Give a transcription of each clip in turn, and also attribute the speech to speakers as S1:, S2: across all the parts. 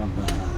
S1: 嗯。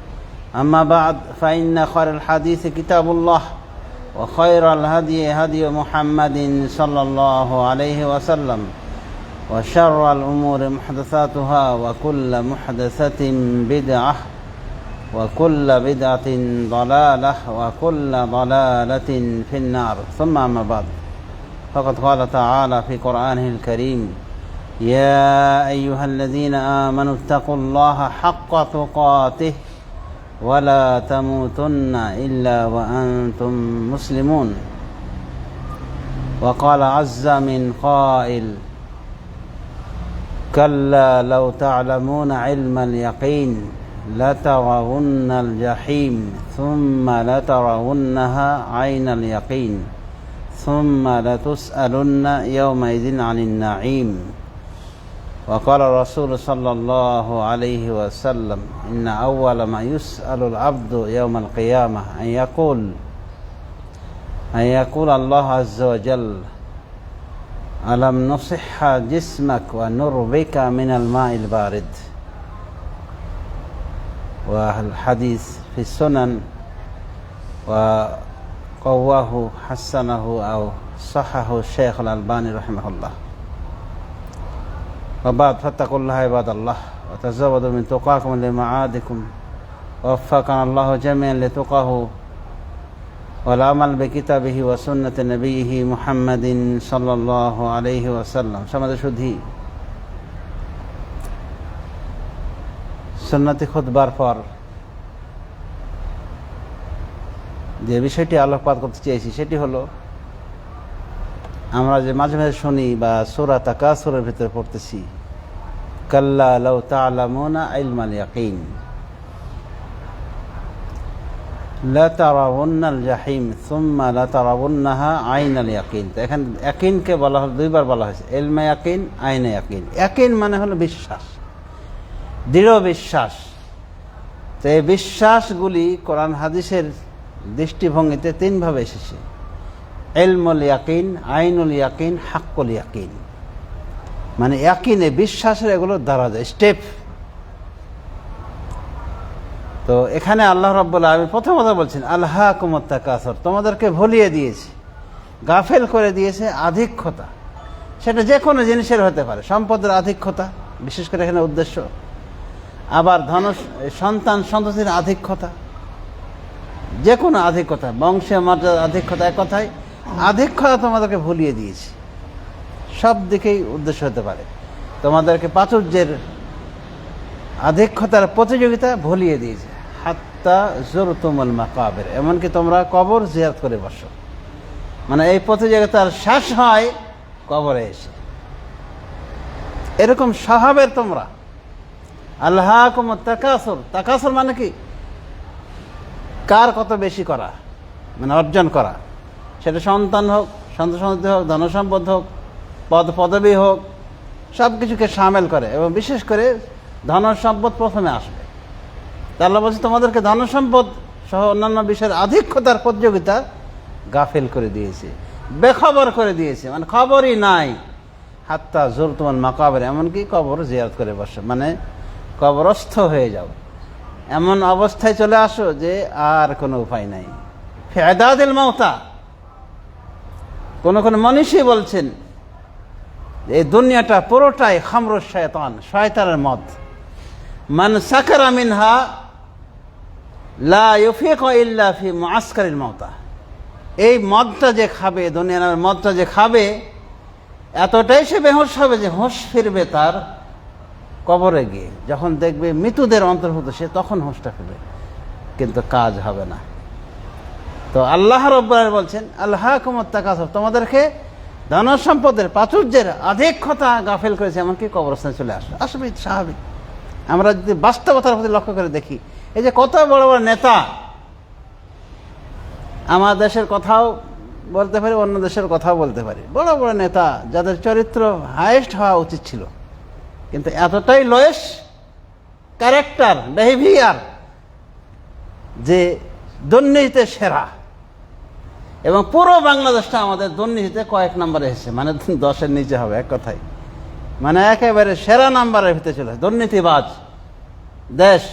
S1: أما بعد فإن خير الحديث كتاب الله وخير الهدي هدي محمد صلى الله عليه وسلم وشر الأمور محدثاتها وكل محدثة بدعة وكل بدعة ضلالة وكل ضلالة في النار. ثم أما بعد فقد قال تعالى في قرآنه الكريم يا أيها الذين آمنوا اتقوا الله حق تقاته ولا تموتن إلا وأنتم مسلمون. وقال عز من قائل كلا لو تعلمون علم اليقين لترون الجحيم ثم لترونها عين اليقين ثم لتسألن يومئذ عن النعيم. وقال الرسول صلى الله عليه وسلم إن أول ما يسأل العبد يوم القيامة أن يقول أن يقول الله عز وجل ألم نصح جسمك ونربك من الماء البارد؟ والحديث في السنن وقواه حسنه أو صحه الشيخ الألباني رحمه الله. وبعد فاتقوا الله عباد الله وتزودوا من تقاكم لمعادكم ووفقنا الله جميعا لتقاه والعمل بكتابه وسنة نبيه محمد صلى الله عليه وسلم সমাজে শুধু সুন্নতি খুতবার পর যে বিষয়টি আলোকপাত করতে চেয়েছি সেটি হলো আমরা যে মাঝে মাঝে শুনি বা সোরা তাকাসুরের ভিতরে পড়তেছি, কাল্লা জাহিম তো এখানে বলা হলো, দুইবার বলা হয়েছে এলমা ইয়াকিন, আইনা ইয়াকিন মানে হলো বিশ্বাস, দৃঢ় বিশ্বাস। তো এই বিশ্বাসগুলি কোরআন হাদিসের দৃষ্টিভঙ্গিতে তিনভাবে এসেছে। এলমুল ইয়াকিন, আইনুল ইয়াকিন, হাক্কুল ইয়াকিন। মানে ইয়াকিনে বিশ্বাসের এগুলো দ্বারা যায় স্টেপ। তো এখানে আল্লাহ রব্বুল্লাহ আমি প্রথমত বলছেন আল্লাহ কুমত্তা কাসর তোমাদেরকে ভুলিয়ে দিয়েছে, গাফেল করে দিয়েছে আধিক্যতা। সেটা যে কোনো জিনিসের হতে পারে, সম্পদের আধিক্যতা, বিশেষ করে এখানে উদ্দেশ্য। আবার ধন সন্তান সন্ততির আধিক্যতা যে কোনো আধিক্যতা বংশে মর্যাদার আধিক্যতা এক কথায় আধিক্যতা তোমাদেরকে ভুলিয়ে দিয়েছি। সব দিকেই উদ্দেশ্য হতে পারে। তোমাদেরকে প্রাচুর্যের আধিক্যতার প্রতিযোগিতা ভুলিয়ে দিয়েছে। হাত্তা জোরতুমল মাকাবের, এমনকি তোমরা কবর জিয়াত করে বসো। মানে এই প্রতিযোগিতার শেষ হয় কবরে এসে। এরকম স্বভাবের তোমরা। আল্লাহ কুমত তাকাসর। তাকাসর মানে কি? কার কত বেশি করা? মানে অর্জন করা। সেটা সন্তান হোক সন্তান সন্ততি হোক, ধনসম্পদ হোক, পদ পদবী হোক সব কিছুকে সামিল করে এবং বিশেষ করে ধন সম্পদ প্রথমে আসবে। তাহলে বলছে, তোমাদেরকে ধন সম্পদ সহ অন্যান্য বিষয়ের আধিক্যতার প্রতিযোগিতা গাফিল করে দিয়েছে, বেখবর করে দিয়েছে। মানে খবরই নাই। হাত্তা জোর তোমার মাকাবের, এমনকি কবর জিয়ারত করে বসে। মানে কবরস্থ হয়ে যাও। এমন অবস্থায় চলে আসো যে আর কোনো উপায় নাই। ফেদাদিল মৌতা কোন কোন মনীষী বলছেন, এই দুনিয়াটা পুরোটাই খামর শয়তান, শয়তানের মত মান সাকারা মিনহা, লা ইউফিক ইল্লা ফি মুআসকারিল মাউতা। এই মদটা যে খাবে, দুনিয়ার মদটা যে খাবে, এতটাই সে বেহোশ হবে যে হোশ ফিরবে তার কবরে গিয়ে। যখন দেখবে মৃতদের অন্তর্ভুক্ত, সে তখন হোশটা ফিরবে। কিন্তু কাজ হবে না। তো আল্লাহ রব্বার বলছেন আল্লাহ কুমত্তাকাসব তোমাদেরকে ধন সম্পদের প্রাচুর্যের আধিক্যতা গাফেল করেছে, এমনকি কবরস্থানে চলে আসবে আসবে স্বাভাবিক। আমরা যদি বাস্তবতার প্রতি লক্ষ্য করে দেখি, এই যে কত বড় বড় নেতা আমার দেশের কথাও বলতে পারি, অন্য দেশের কথাও বলতে পারি। বড় বড় নেতা, যাদের চরিত্র হায়েস্ট হওয়া উচিত ছিল, কিন্তু এতটাই লয়েস ক্যারেক্টার, বিহেভিয়ার, যে দুর্নীতিতে সেরা। এবং পুরো বাংলাদেশটা আমাদের দুর্নীতিতে কয়েক নম্বরে এসেছে। মানে দশের নিচে হবে, এক কথায়। মানে একেবারে সেরা নাম্বারের ভিতরে চলে দুর্নীতিবাজ দেশ।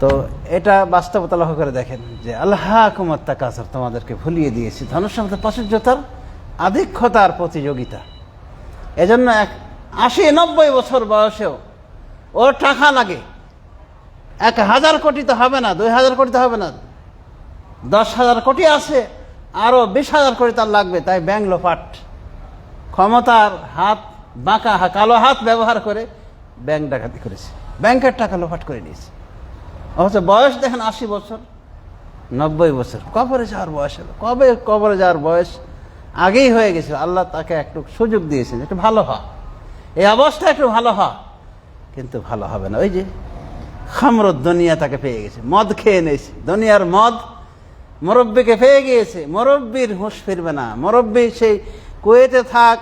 S1: তো এটা বাস্তবতা লক্ষ্য করে দেখেন যে আল্লাহ কুমাত্তা কাসার তোমাদেরকে ভুলিয়ে দিয়েছি। ধনুসম্পদের প্রাচুর্যতার আধিক্যতার প্রতিযোগিতা। এজন্য এক আশি নব্বই বছর বয়সেও ওর টাকা লাগে। এক হাজার কোটি তো হবে না, দুই হাজার কোটি তো হবে না। দশ হাজার কোটি আছে আরও বিশ হাজার কোটি তার লাগবে, তাই ব্যাংক লোপাট। ক্ষমতার হাত বাঁকা, কালো হাত ব্যবহার করে ব্যাংক ডাকাতি করেছে। ব্যাংকের টাকা লোপাট করে নিয়েছে। অথচ বয়স দেখেন আশি বছর, নব্বই বছর। কবরে যাওয়ার বয়স হলো। কবে কবরে যাওয়ার বয়স? আগেই হয়ে গেছিল। আল্লাহ তাকে একটু সুযোগ দিয়েছেন, একটু ভালো হ এই অবস্থা একটু ভালো হ কিন্তু ভালো হবে না। ওই যে খামর দুনিয়া তাকে পেয়ে গেছে। মদ খেয়ে নিয়েছে। দুনিয়ার মদ মুরব্বীকে পেয়ে গিয়েছে, মুরব্বীর হুঁশ ফিরবে না। মুরব্বী সেই কুয়েতে থাক,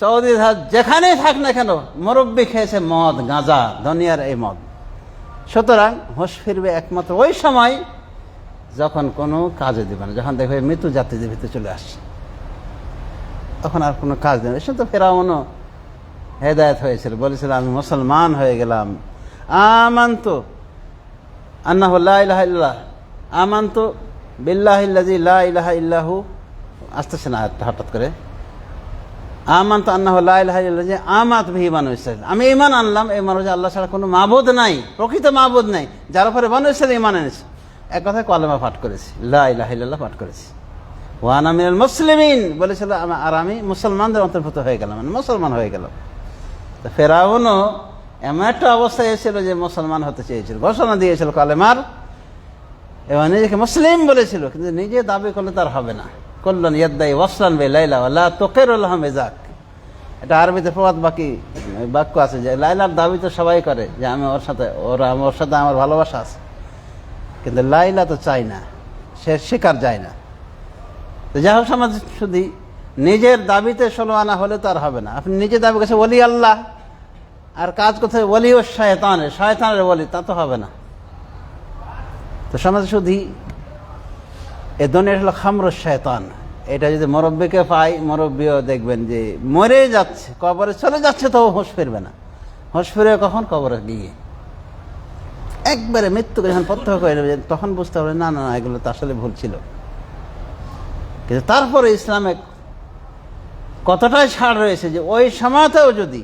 S1: সৌদি থাক, যেখানেই থাক না কেন, মুরব্বী খেয়েছে মদ, গাঁজা দুনিয়ার এই মদ। সুতরাং হুঁশ ফিরবে একমাত্র ওই সময় যখন কোনো কাজে দেবে না, যখন দেখবে মৃত্যু জাতিদের ভিতরে চলে আসছে। তখন আর কোনো কাজ নেই। সে তো ফেরাউনও হেদায়ত হয়েছিল, বলেছিল, আমি মুসলমান হয়ে গেলাম। আমান্ত আন্না আমান্ত বিল্লাহিল্লাজি লা ইলাহা ইল্লাহু আসতেছে না হঠাৎ করে। আমান তো আন্না ইলাহা ইল্লাহ যে আমাত বিহি বানু ইসরাইল আমি ইমান আনলাম, এই মানুষ আল্লাহ ছাড়া কোনো মাবুদ নাই, প্রকৃত মাবুদ নাই, যার উপরে বানু ইসরাইল ইমান এনেছে। এক কথায় কলেমা পাঠ করেছি, লা ইলাহা ইল্লাল্লাহ পাঠ করেছি। ওয়ান আমিনুল মুসলিমিন, বলেছিল আর আমি মুসলমানদের অন্তর্ভুক্ত হয়ে গেলাম মানে মুসলমান হয়ে গেলাম। তো ফেরাউনও এমন একটা অবস্থায় এসেছিল যে মুসলমান হতে চেয়েছিল, ঘোষণা দিয়েছিল কালেমার এবং নিজেকে মুসলিম বলেছিল, কিন্তু নিজে দাবি করলে তার হবে না। করলেন ইয়াদ্দাই ওয়াসলান বে লাইলা আল্লাহ তোকের মেজাক এটা আরবিতে প্রবাদ বাকি বাক্য আছে যে লাইলার দাবি তো সবাই করে, যে আমি ওর সাথে, ওর আমার সাথে আমার ভালোবাসা আছে। কিন্তু লাইলা তো চাই না, সে শিকার যায় না। তো যাই হোক, সমাজ শুধু নিজের দাবিতে ষোলো আনা হলে তো আর হবে না। আপনি নিজে দাবি করছে বলি আল্লাহ। আর কাজ করতে বলি ও শয়তানের শয়তানের বলি, তা তো হবে না। তো সমাজ শুধু এ দুনিয়া হলো খামর শয়তান। এটা যদি মরব্বীকে পাই মরব্বীও দেখবেন যে মরে যাচ্ছে কবরে চলে যাচ্ছে তো হোশ ফিরবে না। হোশ ফিরে কখন? কবরে গিয়ে। একবারে মৃত্যুকে যখন প্রত্যক্ষ করে নেবে তখন বুঝতে হবে না না না, এগুলো তো আসলে ভুল ছিল। কিন্তু তারপরে ইসলামে কতটাই ছাড় রয়েছে যে ওই সময়তেও যদি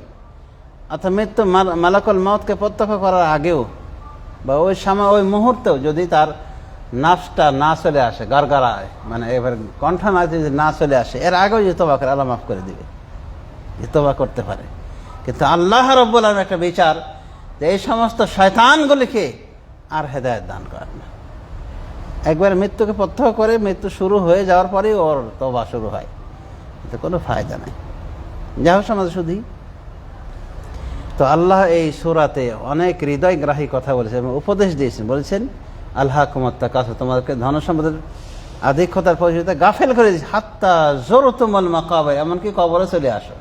S1: অর্থাৎ মৃত্যু মাল- মালাকুল মতকে প্রত্যক্ষ করার আগেও বা ওই সময়, ওই মুহূর্তেও যদি তার নাফসটা না চলে আসে, গারগারায় মানে এবার কণ্ঠ না যদি না চলে আসে, এর আগেও যে তোবা করে, আল্লাহ মাফ করে দিবে। যে তোবা করতে পারে। কিন্তু আল্লাহ রব্বুল আলম একটা বিচার যে এই সমস্ত শয়তানগুলিকে আর হেদায়ত দান করেন না। একবার মৃত্যুকে প্রত্যক্ষ করে মৃত্যু শুরু হয়ে যাওয়ার পরেই ওর তোবা শুরু হয়। এতে কোনো ফায়দা নাই। যাই হোক সমাজ শুধুই তো আল্লাহ এই সুরাতে অনেক হৃদয়গ্রাহী কথা বলেছেন এবং উপদেশ দিয়েছেন। বলেছেন আল্লাহ কুমাত্তা কাছে তোমাদেরকে ধন সম্পদের আধিক্যতার পরিচয়তা গাফেল করে দিয়েছে। হাত্তা জোর তুমল মাকাবে, এমনকি কবরে চলে আসো।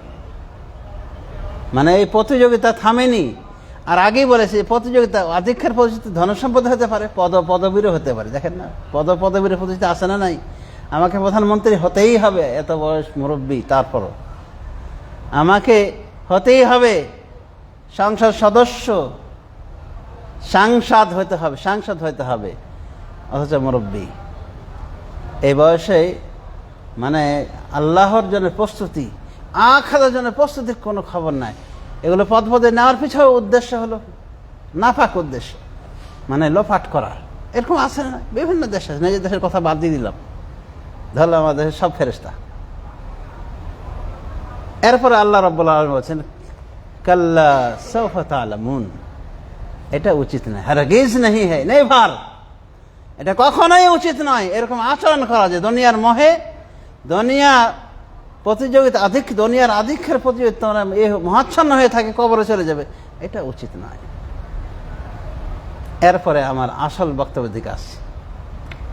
S1: মানে এই প্রতিযোগিতা থামেনি। আর আগেই বলেছে প্রতিযোগিতা আধিক্যের পরিচিতি ধনসম্পদ হতে পারে, পদ, পদবীরও হতে পারে। দেখেন না, পদ পদবীর প্রতিযোগিতা আসে না নাই? আমাকে প্রধানমন্ত্রী হতেই হবে, এত বয়স মুরব্বী, তারপরও। আমাকে হতেই হবে সংসদ সদস্য, সাংসদ হতে হবে, সাংসদ হতে হবে। অথচ মুরব্বী। এই বয়সে মানে আল্লাহর জন্য প্রস্তুতি আখাদার জন্য প্রস্তুতির কোনো খবর নাই। এগুলো পদ পদে নেওয়ার পিছনে উদ্দেশ্য হলো নাফাক উদ্দেশ্য মানে লোপাট করা। এরকম আছে না? বিভিন্ন দেশ আছে নিজের দেশের কথা বাদ দিয়ে দিলাম। ধরলাম আমাদের সব ফেরেস্তা এরপরে আল্লাহ রব্বুল আলম বলছেন কাল্লা সৌফত আলমুন এটা উচিত নয়। হারগিজ নেই হ্যাঁ নেই ভার। এটা কখনোই উচিত নয়। এরকম আচরণ করা যে দুনিয়ার মহে, দুনিয়া প্রতিযোগিতা আধিক, দুনিয়ার আধিক্যের প্রতিযোগিতা এ মহাচ্ছন্ন হয়ে থাকে, কবরে চলে যাবে। এটা উচিত নয়। এরপরে আমার আসল বক্তব্য দিকে আসছে।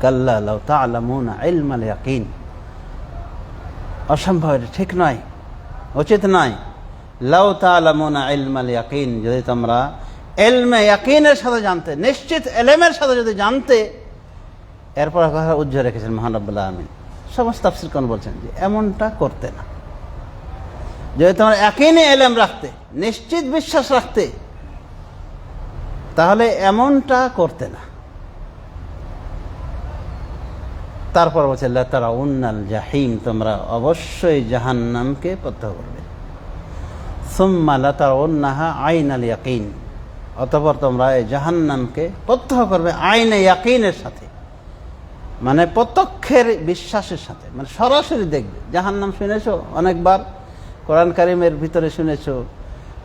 S1: কাল্লা লাউ তা'লামুনা ইলমাল ইয়াকিন। অসম্ভব, এটা ঠিক নয়। উচিত নয়। লাউ তা'লামুনা ইলমাল ইয়াকিন, যদি তোমরা এলমে ইয়াকিনের সাথে জানতে, নিশ্চিত এলেমের সাথে যদি জানতে, এরপর কথা উজ্জ্বল রেখেছেন মহানব্বুল্লাহ আমিন সমস্ত তাফসির কোন বলছেন যে, এমনটা করতে না। যদি তোমরা একই এলেম রাখতে, নিশ্চিত বিশ্বাস রাখতে, তাহলে এমনটা করতে না। তারপর বলছে তারা উন্নাল জাহিম, তোমরা অবশ্যই জাহান্নামকে প্রত্যহ করবে। আইন আল ইয়াকিন। অতপর তোমরা এই জাহান্নামকে প্রত্যহ করবে আইন ইয়াকিনের সাথে। মানে প্রত্যক্ষের বিশ্বাসের সাথে। মানে সরাসরি দেখবে। জাহান্নাম শুনেছো? অনেকবার কোরআন কারিমের ভিতরে শুনেছো,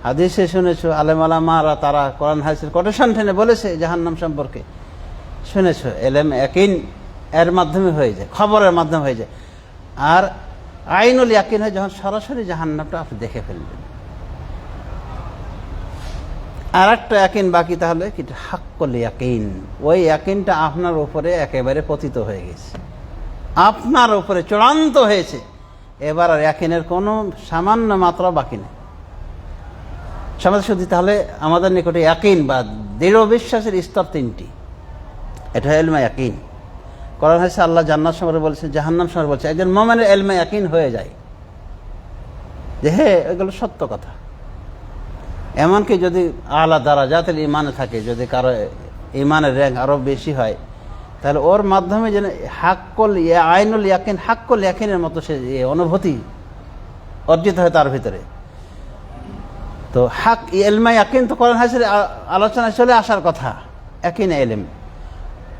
S1: হাদিসে শুনেছো, আলেম আলামারা তারা কোরআন হাদিসের কোটেশন টেনে বলেছে জাহান্নাম সম্পর্কে। শুনেছো? এলেম একিন এর মাধ্যমে হয়ে যায়, খবরের মাধ্যমে হয়ে যায়। আর আইনুল ইয়াকিন হয় যখন সরাসরি জাহান্নামটা আপনি দেখে ফেলবেন। আর একটা ইয়াকিন বাকি তাহলে কি? হাক্কল ইয়াকিন। ওই ইয়াকিনটা আপনার উপরে একেবারে পতিত হয়ে গেছে। আপনার উপরে চূড়ান্ত হয়েছে। এবার আর একিনের কোনো সামান্য মাত্রা বাকি নেই। সমাজ শুধু তাহলে আমাদের নিকটে ইয়াকিন বা দৃঢ় বিশ্বাসের স্তর তিনটি। এটা এলমা ইয়াকিন। করার হয়েছে আল্লাহ জান্নাত সময় বলছে, জাহান্নাম সময় বলছে, একজন মোমেনের এলমা ইয়াকিন হয়ে যায়। যে হে এগুলো সত্য কথা। এমনকি যদি আলা দ্বারা জাতের ইমানে থাকে, যদি কারও ইমানের র্যাঙ্ক আরও বেশি হয়, তাহলে ওর মাধ্যমে যেন হাক্কল আইনুল ইয়াকিন, হাক্কল ইয়াকিনের মতো সে অনুভূতি অর্জিত হয় তার ভিতরে। তো হাক এলমা ইয়াকিন তো করেন হাসির আলোচনায় চলে আসার কথা একিন এলেম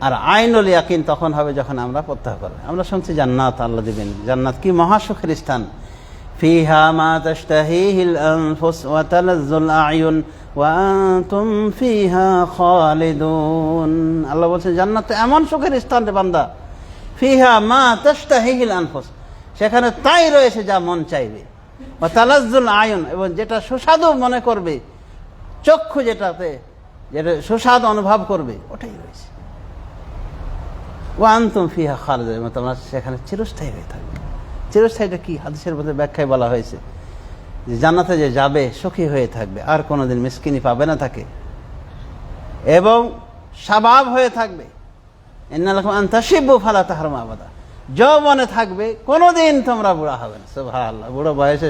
S1: আর আইনুল ইয়াকিন তখন হবে যখন আমরা প্রত্যাহ করব। আমরা শুনছি জান্নাত, আল্লাহ দিবেন। জান্নাত কি মহাসুখের স্থান। فيها ما تشتهيه الأنفس وتلذ الأعين وأنتم فيها خالدون আল্লাহ বলছে জান্নাত তো এমন সুখের স্থান রে বান্দা ফিহা মা তাশতাহিহিল আনফুস সেখানে তাই রয়েছে যা মন চাইবে বা তালাজ্জুল আয়ন এবং যেটা সুস্বাদু মনে করবে চক্ষু যেটাতে যেটা সুস্বাদ অনুভব করবে ওটাই রয়েছে ও আনতুম ফিহা খালেদ তোমরা সেখানে চিরস্থায়ী হয়ে থাকবে চিরস্থায়ীটা কি হাদিসের মধ্যে ব্যাখ্যায় বলা হয়েছে? যে জান্নাতে যে যাবে, সুখী হয়ে থাকবে, আর কোনোদিন মিসকিনি পাবে না তাকে। এবং স্বভাব হয়ে থাকবে। আন্তাসিব্বু ফালা তাহার মাবাদা যৌবনে থাকবে, কোনোদিন তোমরা বুড়া হবে না। সব বুড়ো বয়সে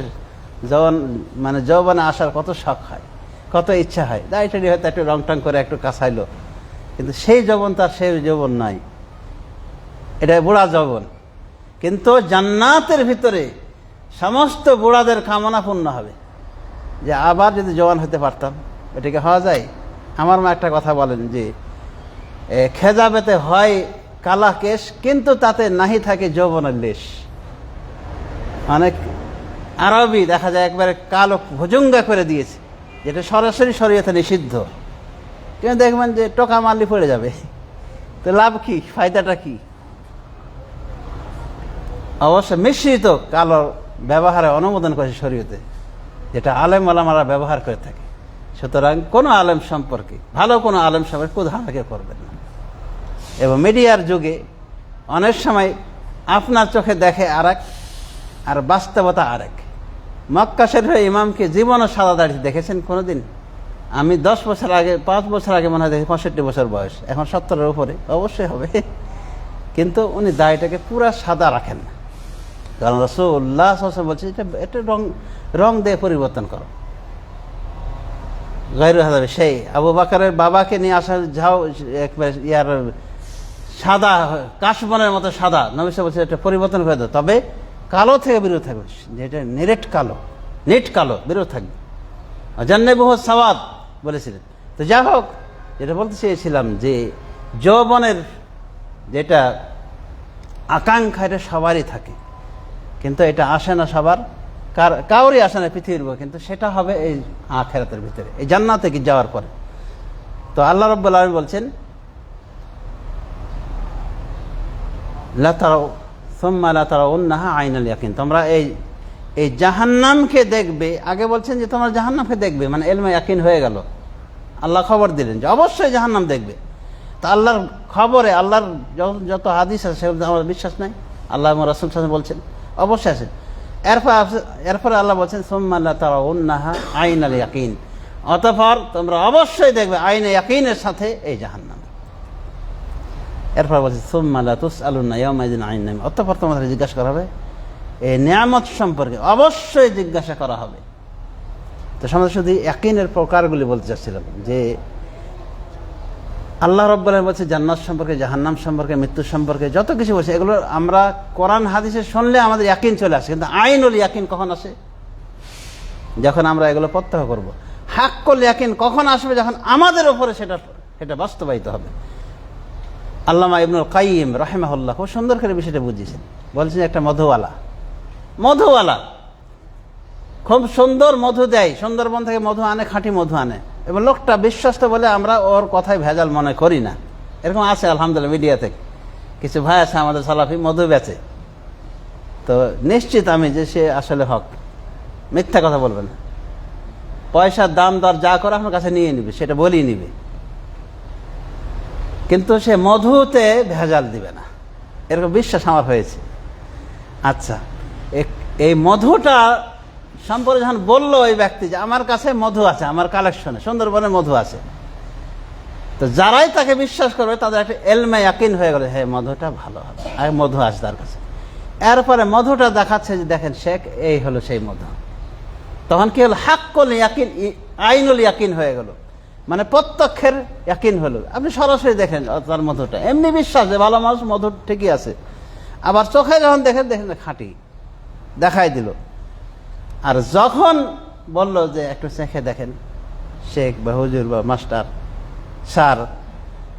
S1: যৌবন মানে যৌবনে আসার কত শখ হয়, কত ইচ্ছা হয়। দায়টারি হয়তো একটু রং টং করে একটু কাঁচাইলো কিন্তু সেই যৌবন তার সেই যৌবন নাই এটা বুড়া যৌবন। কিন্তু জান্নাতের ভিতরে সমস্ত বুড়াদের কামনা পূর্ণ হবে। যে আবার যদি জওয়ান হতে পারতাম, এটাকে হওয়া যায়? আমার মা একটা কথা বলেন যে খেজাবেতে হয় কালা কেশ, কিন্তু তাতে নাহি থাকে যৌবনের লেশ। অনেক আরবি দেখা যায় একবারে কালো ভুজুঙ্গা করে দিয়েছে, যেটা সরাসরি শরীয়তে নিষিদ্ধ। কিন্তু দেখবেন যে টোকা মারলি পড়ে যাবে। তো লাভ কি? ফায়দাটা কি? অবশ্য মিশ্রিত কালো ব্যবহারে অনুমোদন করেছে শরীয়তে, যেটা আলেম আলামারা ব্যবহার করে থাকে। সুতরাং কোনো আলেম সম্পর্কে, ভালো কোনো আলেম সম্পর্কে প্রধান কেউ করবেন না। এবং মিডিয়ার যুগে অনেক সময় আপনার চোখে দেখে আরেক, আর বাস্তবতা আরেক। মক্কা শরীফের ইমামকে জীবনও সাদা দাড়ি দেখেছেন কোনোদিন? আমি দশ বছর আগে, পাঁচ বছর আগে মনে হয় দেখি পঁয়ষট্টি বছর বয়স। এখন সত্তরের উপরে, অবশ্যই হবে। কিন্তু উনি দাড়িটাকে পুরা সাদা রাখেন না। কারণ রসুল্লাহ বলছে এটা এটা রং রং দিয়ে পরিবর্তন করো। গাইরু হাজাবে সেই আবু বাকারের বাবাকে নিয়ে আসা যাও একবার ইয়ার সাদা, কাশবনের মতো সাদা। নবিসা বলছে এটা পরিবর্তন করে দাও। তবে কালো থেকে বিরত থাকবে। যেটা নিরেট কালো, নেট কালো, বিরত থাকবে। জান্নে বহু সাবাদ বলেছিলেন। তো যা হোক, যেটা বলতে চেয়েছিলাম যে, যৌবনের যেটা আকাঙ্ক্ষা, এটা সবারই থাকে। কিন্তু এটা আসে না সবার। কার কাউরই আসে না পৃথিবীর বুকে, কিন্তু সেটা হবে এই আখেরাতের ভিতরে এই জান্নাতে কি যাওয়ার পরে। তো আল্লাহ রব্বুল আলমী বলছেন লাতারাও সোম্মা লাতারা উন্নাহা আইনাল ইয়াকিন। তোমরা এই এই জাহান্নামকে দেখবে আগে বলছেন যে তোমরা জাহান্নামকে দেখবে মানে এলমে ইয়াকিন হয়ে গেল। আল্লাহ খবর দিলেন যে অবশ্যই জাহান্নাম দেখবে। তা আল্লাহর খবরে আল্লাহর যত- হাদিস আছে সেগুলো আমার বিশ্বাস নাই। আল্লাহ রাসুল সাহেব বলছেন অবশ্যই আছে। এরপর এরপরে আল্লাহ বলছেন, সোম্মা তারা উন্নাহা আইন আল ইয়াকিন। অতঃপর তোমরা অবশ্যই দেখবে, আইনে ইয়াকিনের সাথে এই জাহান্নাম। এরপর বলছে সোম্মালা তুস আলুন্না ইয়ামাইদিন আইন নামে। অতঃপর তোমাদের জিজ্ঞাসা করা হবে, এই নিয়ামত সম্পর্কে অবশ্যই জিজ্ঞাসা করা হবে। তো সমাজ শুধু ইয়াকিনের প্রকারগুলি বলতে চাচ্ছিলাম, যে আল্লাহ রব্বাল বলছে, জান্নাত সম্পর্কে, জাহান্নাম সম্পর্কে, মৃত্যু সম্পর্কে যত কিছু বলছে, এগুলো আমরা কোরআন, হাদিসে শুনলে আমাদের ইয়াকিন চলে আসে, কিন্তু আইনুল ইয়াকিন কখন আসে? যখন আমরা এগুলো প্রত্যক্ষ করব। হাক্কল ইয়াকিন কখন আসবে? যখন আমাদের ওপরে সেটা সেটা বাস্তবায়িত হবে। আল্লামা ইবনুল কাইম রাহেমাহুল্লাহ খুব সুন্দর করে বিষয়টা বুঝিয়েছেন। বলছেন, একটা মধুওয়ালা। মধুওয়ালা। খুব সুন্দর মধু দেয়। সুন্দরবন থেকে মধু আনে, খাঁটি মধু আনে। এবং লোকটা বিশ্বস্ত বলে আমরা ওর কথায় ভেজাল মনে করি না। এরকম আছে আলহামদুলিল্লাহ মিডিয়া থেকে। কিছু ভাই আছে আমাদের সালাফি, মধু বেচে। তো নিশ্চিত আমি যে সে আসলে হক। মিথ্যা কথা বলবে না। পয়সার দাম দর যা করে আমার কাছে নিয়ে নিবে, সেটা বলিয়ে নিবে। কিন্তু সে মধুতে ভেজাল দিবে না। এরকম বিশ্বাস আমার হয়েছে। আচ্ছা এই মধুটা সম্পর্কে যখন বলল ওই ব্যক্তি যে, আমার কাছে মধু আছে, আমার কালেকশনে সুন্দরবনে মধু আছে। তো যারাই তাকে বিশ্বাস করবে, তাদের একটা এলমে ইয়াকিন হয়ে গেল হ্যাঁ মধুটা ভালো হবে, আর মধু আছে তার কাছে। এরপরে মধুটা দেখাচ্ছে যে, দেখেন, শেখ, এই হলো সেই মধু। তখন কি হলো? হাক্কল ইয়াকিন আইনুল ইয়াকিন হয়ে গেল। মানে প্রত্যক্ষের ইয়াকিন হলো। আপনি সরাসরি দেখেন তার মধুটা। এমনি বিশ্বাস যে, ভালো মানুষ, মধু ঠিকই আছে। আবার চোখে যখন দেখেন দেখেন খাঁটি। দেখাই দিল। আর যখন বলল যে একটু চেখে দেখেন, শেখ বা হুজুর বা মাস্টার, স্যার,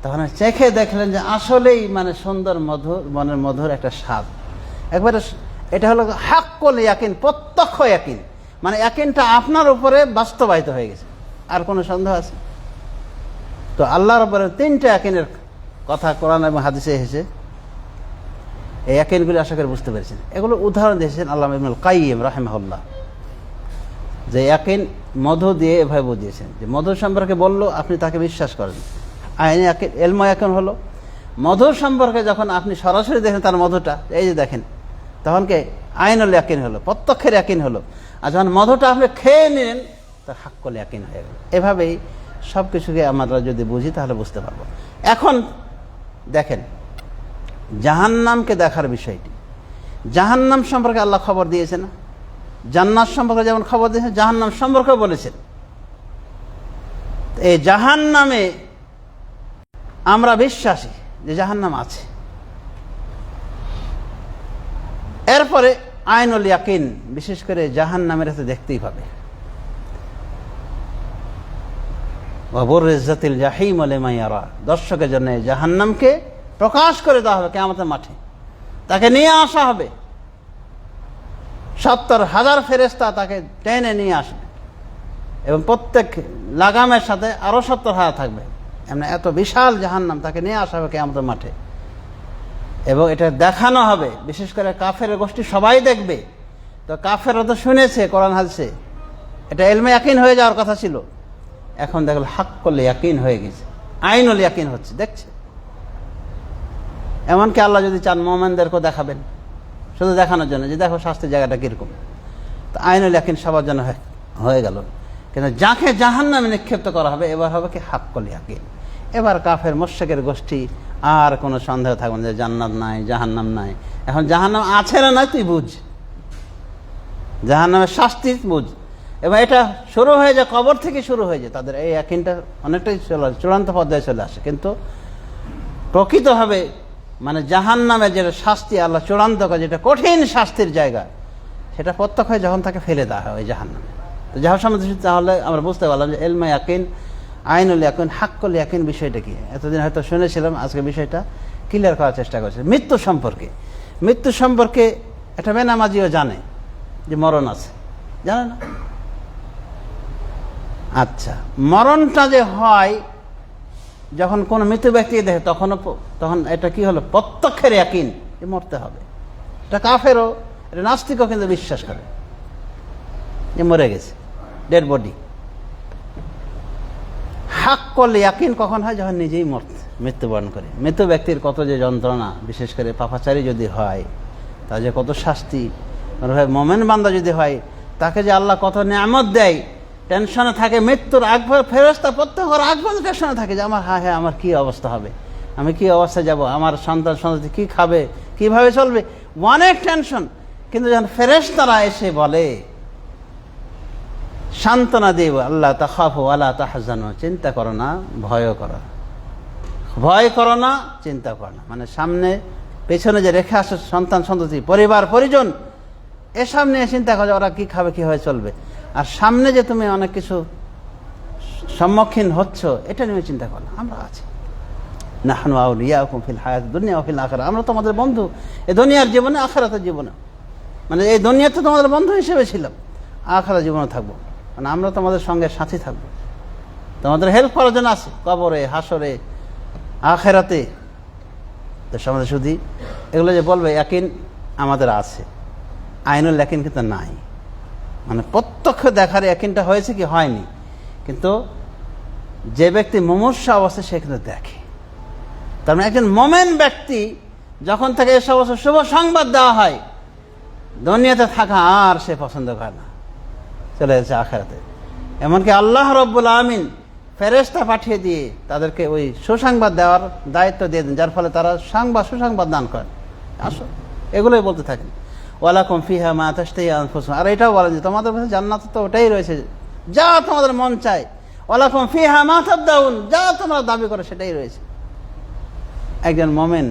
S1: তখন চেখে দেখলেন যে আসলেই মানে সুন্দর মধুর, মনের মধুর একটা স্বাদ। একবারে এটা হলো হাক্কল ইয়াকিন, প্রত্যক্ষ ইয়াকিন। মানে ইয়াকিনটা আপনার উপরে বাস্তবায়িত হয়ে গেছে। আর কোনো সন্দেহ আছে? তো আল্লাহর উপরে তিনটা ইয়াকিনের কথা কোরআন এবং হাদিসে এসেছে। এই ইয়াকিনগুলি আশা করে বুঝতে পেরেছেন। এগুলো উদাহরণ দিয়েছেন আল্লাহ ইবনুল কাইম রাহেমাহুল্লাহ। যে ইয়াকিন মধু দিয়ে এভাবে বুঝিয়েছেন। যে মধু সম্পর্কে বলল, আপনি তাকে বিশ্বাস করেন। আইনে ইয়াকিন, এলমা ইয়াকিন হলো, মধু সম্পর্কে যখন আপনি সরাসরি দেখেন তার মধুটা, এই যে দেখেন, তখন কে? আইনুল ইয়াকিন হলো, প্রত্যক্ষের ইয়াকিন হলো। আর যখন মধুটা আপনি খেয়ে নিলেন, তার হাক্কল ইয়াকিন হয়ে গেল। এভাবেই সব কিছুকে আমরা যদি বুঝি, তাহলে বুঝতে পারব। এখন দেখেন, জাহান্নামকে দেখার বিষয়টি। জাহান্নাম সম্পর্কে আল্লাহ খবর দিয়েছে না? জান্নাত সম্পর্কে যেমন খবর দিয়েছেন, জাহান্নাম সম্পর্কেও বলেছেন। এই জাহান্নামে আমরা বিশ্বাসী যে জাহান্নাম আছে। এরপরে আইনুল ইয়াকিন, বিশেষ করে জাহান্নামের হাতে দেখতেই পাবে দর্শকের জন্য জাহান্নামকে প্রকাশ করে দেওয়া হবে কেমতের মাঠে। তাকে নিয়ে আসা হবে। সত্তর হাজার ফেরেস্তা তাকে টেনে নিয়ে আসবে। এবং প্রত্যেক লাগামের সাথে আরও সত্তর হাজার থাকবে। এমনি এত বিশাল জাহান্নাম তাকে নিয়ে আসা হবে কেমতের মাঠে। এবং এটা দেখানো হবে। বিশেষ করে কাফের গোষ্ঠী সবাই দেখবে। তো কাফের তো শুনেছে কোরআন হাদিসে। এটা এলমে ইয়াকিন হয়ে যাওয়ার কথা ছিল। এখন দেখল হাক করলে ইয়াকিন হয়ে গেছে। আইনুল ইয়াকিন হচ্ছে, দেখছে? এমনকি আল্লাহ যদি চান মোমেনদেরকেও দেখাবেন। শুধু দেখানোর জন্য যে দেখো শাস্তির জায়গাটা কীরকম। তো আইনুল ইয়াকিন সবার জন্য হয়ে- গেল। কিন্তু যাকে জাহান নামে নিক্ষিপ্ত করা হবে, এবার হবে কি হাক্কল ইয়াকিন। এবার কাফের মোশেকের গোষ্ঠী আর কোনো সন্দেহ থাকবে না যে জান্নাত নাই, জাহান্নাম নাই। এখন জাহান্নাম আছে না নাই, তুই বুঝ। জাহান্নামের শাস্তি বুঝ। এবং এটা শুরু হয়ে যায়, কবর থেকে শুরু হয়ে যায়। তাদের এই একিনটা অনেকটাই চূড়ান্ত পর্যায়ে চলে আসে। কিন্তু প্রকৃতভাবে মানে জাহান নামে যেটা শাস্তি আল্লাহ চূড়ান্ত করে, যেটা কঠিন শাস্তির জায়গা, সেটা প্রত্যক্ষ হয়ে যখন তাকে ফেলে দেওয়া হয় ওই জাহান নামে তো যাহার সম্বন্ধে তাহলে আমরা বুঝতে পারলাম যে এলমা ইয়াকিন, আইনুল ইয়াকিন, হাক্কুল ইয়াকিন বিষয়টা কি? এতদিন হয়তো শুনেছিলাম, আজকে বিষয়টা ক্লিয়ার করার চেষ্টা করছে। মৃত্যু সম্পর্কে। মৃত্যু সম্পর্কে একটা বেনামাজিও জানে যে মরণ আছে। জানে না? আচ্ছা। মরণটা যে হয় যখন কোন মৃত ব্যক্তি দেখে, তখনও প- তখন এটা কি হলো? প্রত্যক্ষের একিন যে মরতে হবে। এটা কাফেরও, এটা নাস্তিকও কিন্তু বিশ্বাস করে যে মরে গেছে ডেড বডি হাক করলে ইয়াকিন কখন হয়? যখন নিজেই মরতে মৃত্যুবরণ করে। মৃত ব্যক্তির কত যে যন্ত্রণা, বিশেষ করে পাপাচারী যদি হয় তা যে কত শাস্তি মোমেন বান্দা যদি হয়, তাকে যে আল্লাহ কত নিয়ামত দেয় টেনশনে থাকে, মৃত্যুর আগ ফেরস্তা প্রত্যেক আগ পর্যন্ত টেনশনে থাকে যে আমার হ্যাঁ হ্যাঁ আমার কি অবস্থা হবে? আমি কি অবস্থায় যাব? আমার সন্তান, সন্ততি কি খাবে? কীভাবে চলবে? অনেক টেনশন। কিন্তু যখন ফেরেশতারা এসে বলে, সান্ত্বনা দেব আল্লাহ তাহাফ আল্লাহ তাহাজানো, চিন্তা করো না ভয় করো। ভয় করো না, চিন্তা করো না। মানে সামনে, পেছনে যে রেখে আসো সন্তান, সন্ততি, পরিবার, পরিজন এসব নিয়ে চিন্তা করো ওরা কি খাবে, কীভাবে চলবে? আর সামনে যে তুমি অনেক কিছু সম্মুখীন হচ্ছ, এটা নিয়ে চিন্তা করো আমরা আছি। নাহানু আউলিয়াকুম ফিল হায়াত দুনিয়া ফিল আখেরা আমরা তোমাদের বন্ধু। এই দুনিয়ার জীবনে আখেরাতের জীবনে। মানে এই দুনিয়াতে তোমাদের বন্ধু হিসেবে ছিলাম। আখেরা জীবনে থাকব। মানে আমরা তোমাদের সঙ্গে সাথী থাকব। তোমাদের হেল্প করার জন্য আছে। কবরে হাসরে আখেরাতে। তো সমাজে শুধু এগুলো যে বলবে একিন আমাদের আছে। আইনুল একিন কিন্তু নাই। মানে প্রত্যক্ষ দেখার একিনটা হয়েছে কি হয়নি। কিন্তু যে ব্যক্তি মুমূর্ষ অবস্থায়, সে কিন্তু দেখে। তার মানে একজন মোমেন ব্যক্তি যখন থেকে এ সমস্ত শুভ সংবাদ দেওয়া হয়, দুনিয়াতে থাকা আর সে পছন্দ করে না। চলে যাচ্ছে আখেরাতে। এমনকি আল্লাহ রব্বুল আমিন ফেরেস্তা পাঠিয়ে দিয়ে তাদেরকে ওই সুসংবাদ দেওয়ার দায়িত্ব দিয়ে দেন, যার ফলে তারা সংবাদ, সুসংবাদ দান করেন। আসো, এগুলোই বলতে থাকেন। ওয়ালাকুম ফিহা মা তাস্তাই আনফুসুম আর এটাও বলেন যে তোমাদের কাছে জান্নাত তো ওটাই রয়েছে। যা তোমাদের মন চায়। ওয়ালাকুম ফিহা মা তাবদাউন। যা তোমরা দাবি করো সেটাই রয়েছে। একজন মোমেন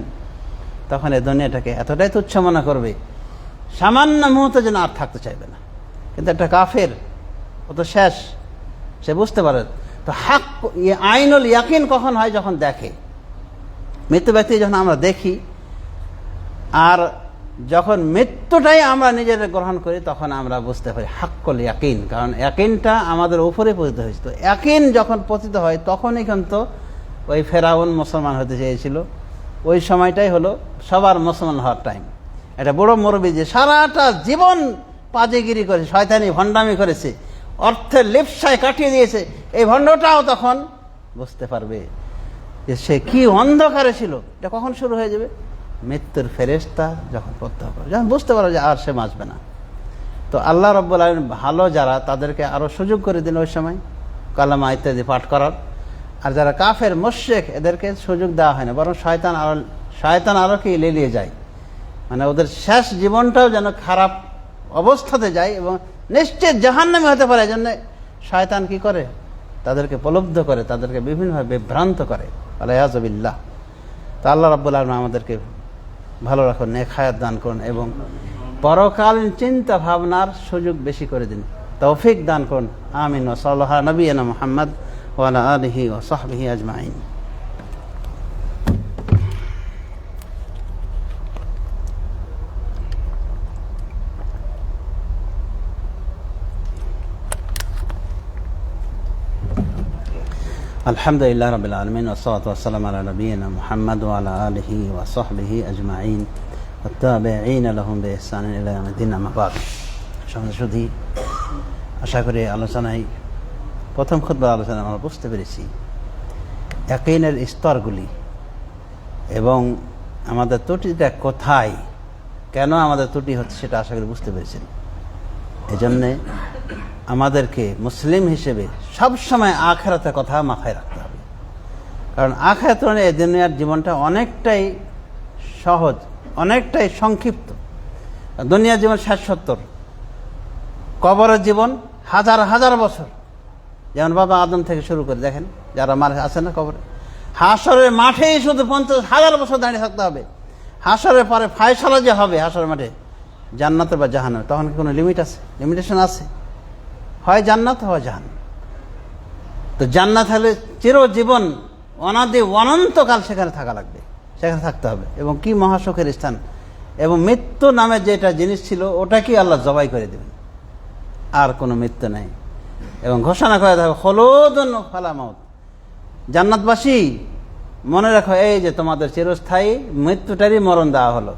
S1: তখন এই দুনিয়াটাকে এতটাই তুচ্ছ মনে করবে, সামান্য মুহূর্তে যেন আর থাকতে চাইবে না। কিন্তু একটা কাফের, ও তো শেষ, সে বুঝতে পারে। তো হাক আইনুল ইয়াকিন কখন হয় যখন দেখে। মৃত্যু ব্যক্তি যখন আমরা দেখি, আর যখন মৃত্যুটাই আমরা নিজেদের গ্রহণ করি, তখন আমরা বুঝতে পারি হাক্কল ইয়াকিন, কারণ ইয়াকিনটা আমাদের উপরে পতিত হয়েছে তো ইয়াকিন যখন পতিত হয়, তখনই কিন্তু ওই ফেরাউন মুসলমান হতে চেয়েছিল। ওই সময়টাই হলো সবার মুসলমান হওয়ার টাইম এটা বড় মুরব্বী যে সারাটা জীবন পাজেগিরি করেছে, শয়তানি ভণ্ডামি করেছে, অর্থের লিপসায় কাটিয়ে দিয়েছে, এই ভণ্ডটাও তখন বুঝতে পারবে যে সে কি অন্ধকারে ছিল। এটা কখন শুরু হয়ে যাবে? মৃত্যুর ফেরেস্তা যখন প্রত্যহ করে, যখন বুঝতে পারো যে আর সে বাঁচবে না। তো আল্লাহ রব্বুল আলম ভালো যারা, তাদেরকে আরও সুযোগ করে দিন ওই সময়, কালামা ইত্যাদি পাঠ করার। আর যারা কাফের মোশেক এদেরকে সুযোগ দেওয়া হয় না, বরং শয়তান আরও, শয়তান আরও কি লেলিয়ে যায়। মানে ওদের শেষ জীবনটাও যেন খারাপ অবস্থাতে যায় এবং নিশ্চিত জাহান্নামে হতে পারে এই জন্য শয়তান কি করে? তাদেরকে প্রলব্ধ করে, তাদেরকে বিভিন্নভাবে বিভ্রান্ত করে। আলাইয়াজবিল্লাহ তা আল্লাহ রাব্বুল আলম আমাদেরকে ভালো রাখুন নেখায়াত দান করুন এবং পরকালীন চিন্তা ভাবনার সুযোগ বেশি করে দিন। তৌফিক দান করুন। আমিন। ওসল্লাহ নবীনা মোহাম্মদ ওয়ালা আলহি ও সাহবিহি আজমাইন। আলহামদুলিল্লাহ রবিল আলমিন ওসলাতাম আল নবীন মোহাম্মদ আলা আলহি ওয়াসহবিহি আজমাইন আইন আলহমদ ইহসান আলহমদ্দিন আমাবাদ সংসদী আশা করি আলোচনায়, প্রথম খুদ্বার আলোচনা আমরা বুঝতে পেরেছি একেইনের স্তরগুলি এবং আমাদের ত্রুটিটা কোথায়, কেন আমাদের ত্রুটি হচ্ছে সেটা আশা করি বুঝতে পেরেছেন। এজন্যে আমাদেরকে মুসলিম হিসেবে সবসময় আখেরাতের কথা মাথায় রাখতে হবে। কারণ আখেরাত এই দুনিয়ার জীবনটা অনেকটাই সহজ, অনেকটাই সংক্ষিপ্ত। দুনিয়ার জীবন ষাট সত্তর, কবরের জীবন হাজার হাজার বছর। যেমন বাবা আদম থেকে শুরু করে, দেখেন যারা মারা আছে না কবরে। হাসরের মাঠেই শুধু পঞ্চাশ হাজার বছর দাঁড়িয়ে থাকতে হবে। হাসরের পরে ফায়সালা যে হবে হাসরের মাঠে, জান্নাতে বা জাহান্ন তখন কি কোনো লিমিট আছে? লিমিটেশন আছে। হয় জান্নাত, হয় জাহান তো জান্নাত হলে চিরজীবন অনাদি অনন্তকাল সেখানে থাকা লাগবে, সেখানে থাকতে হবে। এবং কি মহাসুখের স্থান? এবং মৃত্যু নামে যেটা জিনিস ছিল, ওটা কি আল্লাহ জবাই করে দেবেন? আর কোনো মৃত্যু নেই। এবং ঘোষণা করে দেবে হলোদন ফালামত জান্নাতবাসী, মনে রাখো, এই যে তোমাদের চিরস্থায়ী মৃত্যুটারই মরণ দেওয়া হলো।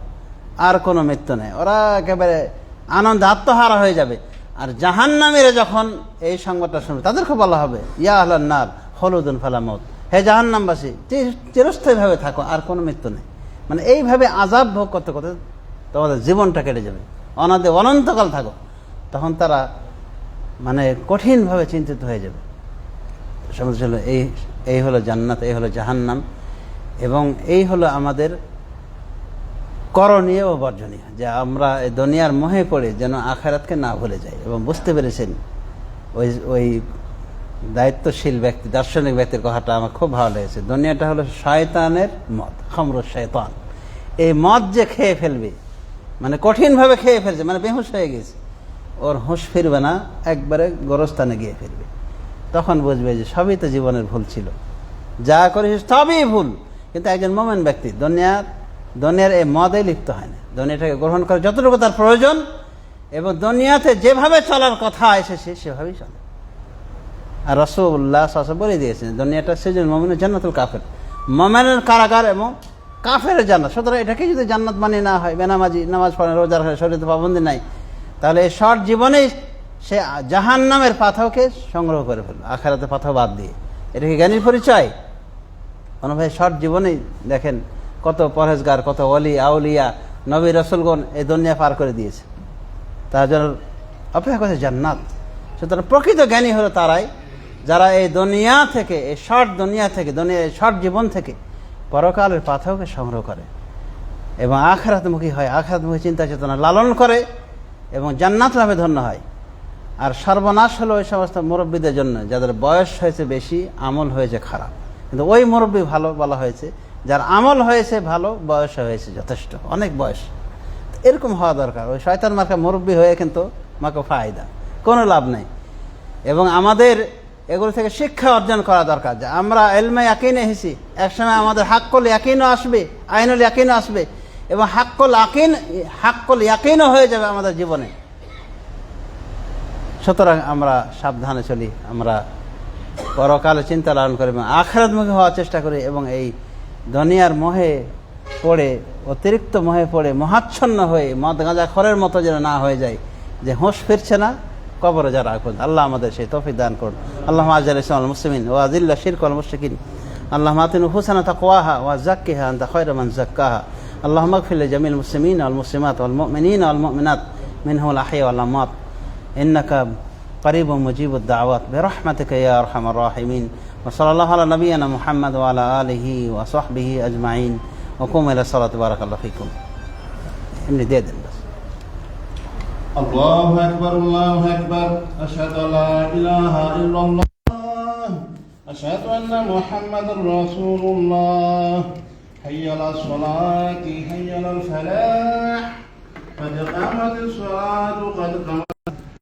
S1: আর কোনো মৃত্যু নেই। ওরা একেবারে আনন্দ আত্মহারা হয়ে যাবে। আর জাহান্নামীরা যখন এই সংবাদটা শুনবে তাদেরকে বলা হবে। ইয়া আহলান্নার হলুদুন ফালামত হে জাহান্নামবাসী চির- চিরস্থায়ীভাবে থাকো, আর কোনো মৃত্যু নেই। মানে এইভাবে আজাব ভোগ করতে করতে তোমাদের জীবনটা কেটে যাবে। অনাদে অনন্তকাল থাকো। তখন তারা মানে কঠিনভাবে চিন্তিত হয়ে যাবে। হলো এই এই হলো জান্নাত, এই হলো জাহান্নাম। এবং এই হলো আমাদের করণীয় ও বর্জনীয়, যে আমরা এই দুনিয়ার মোহে পড়ে যেন আখারাতকে না ভুলে যাই। এবং বুঝতে পেরেছেন, ওই ওই দায়িত্বশীল ব্যক্তি, দার্শনিক ব্যক্তির কথাটা আমার খুব ভালো লেগেছে। দুনিয়াটা হলো শয়তানের মদ খমর শয়তান। এই মদ যে খেয়ে ফেলবে মানে কঠিনভাবে খেয়ে ফেলছে মানে বেহুশ হয়ে গেছে, ওর হুঁশ ফিরবে না, একবারে গোরস্থানে গিয়ে ফিরবে। তখন বুঝবে যে সবই তো জীবনের ভুল ছিল। যা করেছিস সবই ভুল। কিন্তু একজন মোমেন ব্যক্তি, দুনিয়ার দুনিয়ার এই মদে লিপ্ত হয় না। দুনিয়াটাকে গ্রহণ করে যতটুকু তার প্রয়োজন, এবং দুনিয়াতে যেভাবে চলার কথা এসেছে সেভাবেই চলে। আর রসুল্লাহ শাসা বলে দিয়েছেন, দুনিয়াটা সেজন মোমেনের জান্নাতুল কাফের। মমেনের কারাগার এবং কাফের জান্নাত। সুতরাং এটাকে যদি জান্নাত মানে না হয়, বেনামাজি, নামাজ পড়ে রোজার হয় শরীরে পাবন্দি নাই, তাহলে এই শর্ট জীবনেই সে জাহান নামের পাথাওকে সংগ্রহ করে ফেলল, আখেরাতে পাথাও বাদ দিয়ে। এটা কি জ্ঞানীর পরিচয়? কোনো ভাই শর্ট জীবনেই দেখেন কত পরহেজগার, কত অলি আউলিয়া, নবী রসুলগণ এই দুনিয়া পার করে দিয়েছে। তার জন্য অপেক্ষা করছে জান্নাত। সুতরাং প্রকৃত জ্ঞানী হলো তারাই, যারা এই দুনিয়া থেকে, এই শর্ট দুনিয়া থেকে, দুনিয়া, এই শর্ট জীবন থেকে পরকালের পাথাওকে সংগ্রহ করে এবং আখারাতমুখী হয়। আখারাতমুখী চিন্তা চেতনা লালন করে এবং জান্নাত লাভে ধন্য হয়। আর সর্বনাশ হলো ওই সমস্ত মুরব্বীদের জন্য, যাদের বয়স হয়েছে বেশি, আমল হয়েছে খারাপ। কিন্তু ওই মুরব্বী ভালো বলা হয়েছে যার আমল হয়েছে ভালো, বয়স হয়েছে যথেষ্ট, অনেক বয়স। এরকম হওয়া দরকার। ওই শয়তান মার্কা মুরব্বী হয়ে কিন্তু মাকে ফায়দা, কোনো লাভ নেই। এবং আমাদের এগুলো থেকে শিক্ষা অর্জন করা দরকার যে আমরা এলমে ইয়াকিনে এসেছি। একসময় আমাদের হাক্কল ইয়াকিনও আসবে, আইনুল ইয়াকিনও আসবে। এবং হাক্কল আকিন, হাক্কল ইয়াকিনও হয়ে যাবে আমাদের জীবনে। সুতরাং আমরা সাবধানে চলি, আমরা পরকালে চিন্তা লালন করি এবং আখরাতমুখী হওয়ার চেষ্টা করি এবং এই দনিয়ার মহে পড়ে, অতিরিক্ত মহে পড়ে, মহাচ্ছন্ন হয়ে, মদ গাঁজা খরের মতো যেন না হয়ে যায়, যে হোঁশ ফিরছে না, কবরে যা রাখুন আল্লাহ আমাদের সেই তফি দান করুন। আল্লাহ আজাল ইসলাম মুসলিমিন ও আজিল্লা শিরকল মুশকিন আল্লাহ মাতিন হুসানা তাকওয়াহা ওয়া জাক্কিহা আনতা খয়রমান জাক্কাহা আল্লাহ মকফিল জামিল মুসলিমিন আল মুসলিমাত আল মিন আল মিনাত মিনহুল আহিয়া আল্লাহ মাত ইন্নাকা قريب مجيب الدعوات. برحمتك يا أرحم الراحمين. وصلى الله على نبينا محمد وعلى آله وصحبه أجمعين. وقوموا إلى الصلاة. بارك الله فيكم. ابن ديدن بس.
S2: الله أكبر الله أكبر. أشهد أن لا إله إلا الله. أشهد أن محمد رسول الله. حي على الصلاة حي على الفلاح. قد قامت الصلاة قد قامت